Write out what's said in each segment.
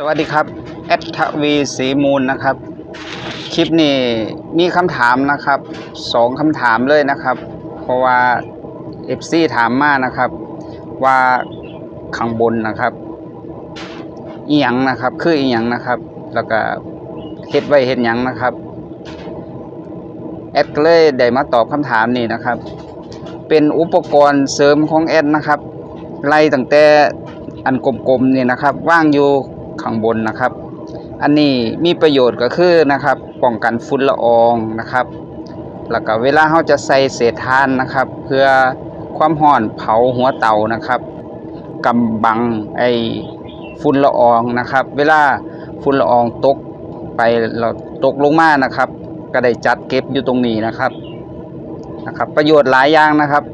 สวัสดีครับแอดทวีศรีมูลนะครับ คลิปนี้มีคำถามนะครับสองคำถามเลยนะครับ เพราะว่า FC ถามมานะครับ ว่าข้างบนนะครับอีหยังนะครับ คืออีหยังนะครับ แล้วก็เฮ็ดไว้เฮ็ดหยังนะครับแอดเลยได้มาตอบคำถามนี้นะครับ เป็นอุปกรณ์เสริมของแอดนะครับไล่ตั้งแต่อันกลมๆนี่นะครับ ว่างอยู่ ข้างบนนะครับ อันนี้มีประโยชน์ก็คือนะครับป้องกันฝุ่นละอองนะครับ แล้วก็เวลาเราจะใส่เศษทานนะครับ เพื่อความร้อนเผาหัวเตานะครับกำบังไอ้ฝุ่นละอองนะครับ เวลาฝุ่นละอองตกไปเราตกลงมานะครับ ก็ได้จัดเก็บอยู่ตรงนี้นะครับนะครับ ประโยชน์หลายอย่างนะครับ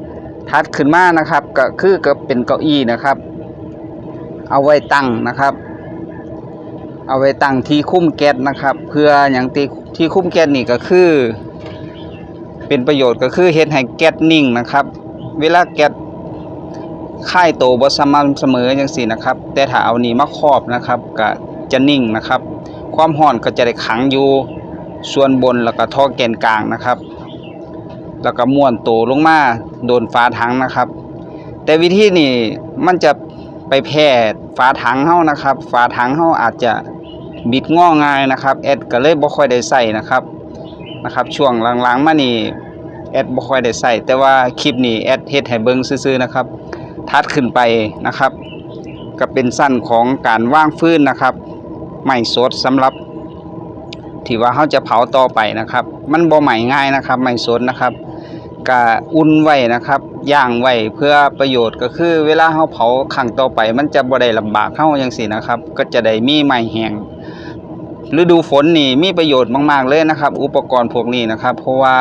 ทัดขึ้นมานะครับก็คือก็เป็นเก้าอี้นะครับ เอาไว้ตั้งนะครับ เอาไว้ตั้งที่คุ้มแก๊สนะครับ เพื่ออย่างที่ที่คุ้มแก๊สนี่ก็คือ เป็นประโยชน์ก็คือเฮ็ดให้แก๊สนิ่งนะครับ เวลาแก๊สค่ายโตบ่สม่ำเสมอจังซี่นะครับ แต่ถ้าเอานี่มาครอบนะครับก็จะนิ่งนะครับ ความร้อนก็จะได้ขังอยู่ส่วนบนแล้วก็ท่อแกนกลางนะครับ แล้วก็ม้วนโตลงมาโดนฝาถังนะครับ แต่วิธีนี้มันจะไปแพร่ฝาถังเฮานะครับ ฝาถังเฮาอาจจะ บิดง้อง่ายนะครับแอดก็เลยบ่ค่อยได้ใส่นะครับนะครับช่วงหลังๆมานี่แอดบ่ค่อยได้ใส่แต่ว่าคลิปนี้แอดเฮ็ดให้เบิ่งซื่อๆนะครับทัดขึ้นไปนะครับ ก็เป็นสั้นของการว่างฟื้นนะครับไม้สดสำหรับที่ว่าเขาจะเผาต่อไปนะครับ มันบ่ใหม่ง่ายนะครับไม้สดนะครับก็อุ่นไว้นะครับย่างไว้เพื่อประโยชน์ก็คือเวลาเฮาเผาครั้งต่อไป มันจะบ่ได้ลำบากเฮาจังซี่นะครับ ก็จะได้มีไม้แห้ง ฤดูฝนนี่มีประโยชน์มาก ๆ เลยนะครับ อุปกรณ์พวกนี้นะครับ เพราะว่า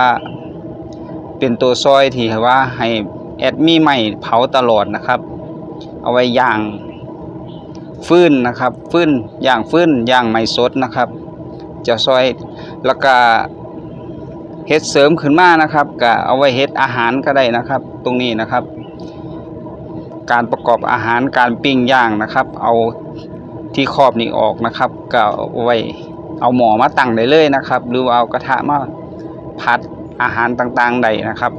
เป็นตัวซอยที่ว่าให้แอดมีไม้เผาตลอดนะครับ เอาไว้ย่างฟื้นนะครับฟื้นย่างฟื้นย่างไม้สดนะครับ จะซอยแล้วก็เฮ็ดเสริมขึ้นมานะครับก็เอาไว้เฮ็ดอาหารก็ได้นะครับ ตรงนี้นะครับ การประกอบอาหารการปิ้งย่างนะครับ เอา ที่ครอบนี่ออกนะครับก็เอาไว้เอาหมอมาตั้งได้เลยนะครับ หรือว่าเอากระทะมาผัดอาหารต่างๆได้นะครับ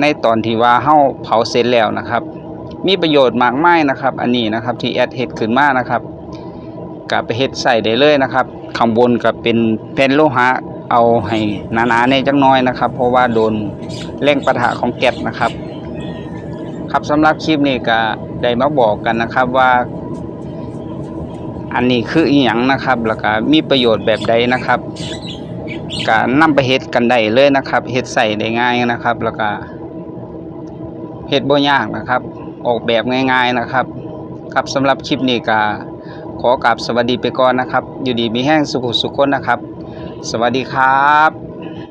ในตอนที่ว่าเฮาเผาเสร็จแล้วนะครับ มีประโยชน์มากมายนะครับ อันนี้นะครับที่แอดเฮ็ดขึ้นมานะครับก็ไปเฮ็ดใส่ได้เลยนะครับข้างบนก็เป็นแผ่นโลหะเอาให้หนาๆเนี่ยจังน้อยนะครับ เพราะว่าโดนแรงประทะของแก๊สนะครับ ครับสำหรับคลิปนี้ก็ได้มาบอกกันนะครับว่า อันนี้คืออีหยังนะครับ แล้วก็มีประโยชน์แบบใดนะครับก็นำไปเฮ็ดกันได้เลยนะครับเฮ็ดใส่ได้ง่ายนะครับ แล้วก็เฮ็ดบ่ยากนะครับ ออกแบบง่าย ๆนะครับ ครับสำหรับคลิปนี้ก็ขอกราบสวัสดีไปก่อนนะครับ อยู่ดีมีแห้งสุขสุขคนนะครับ สวัสดีครับ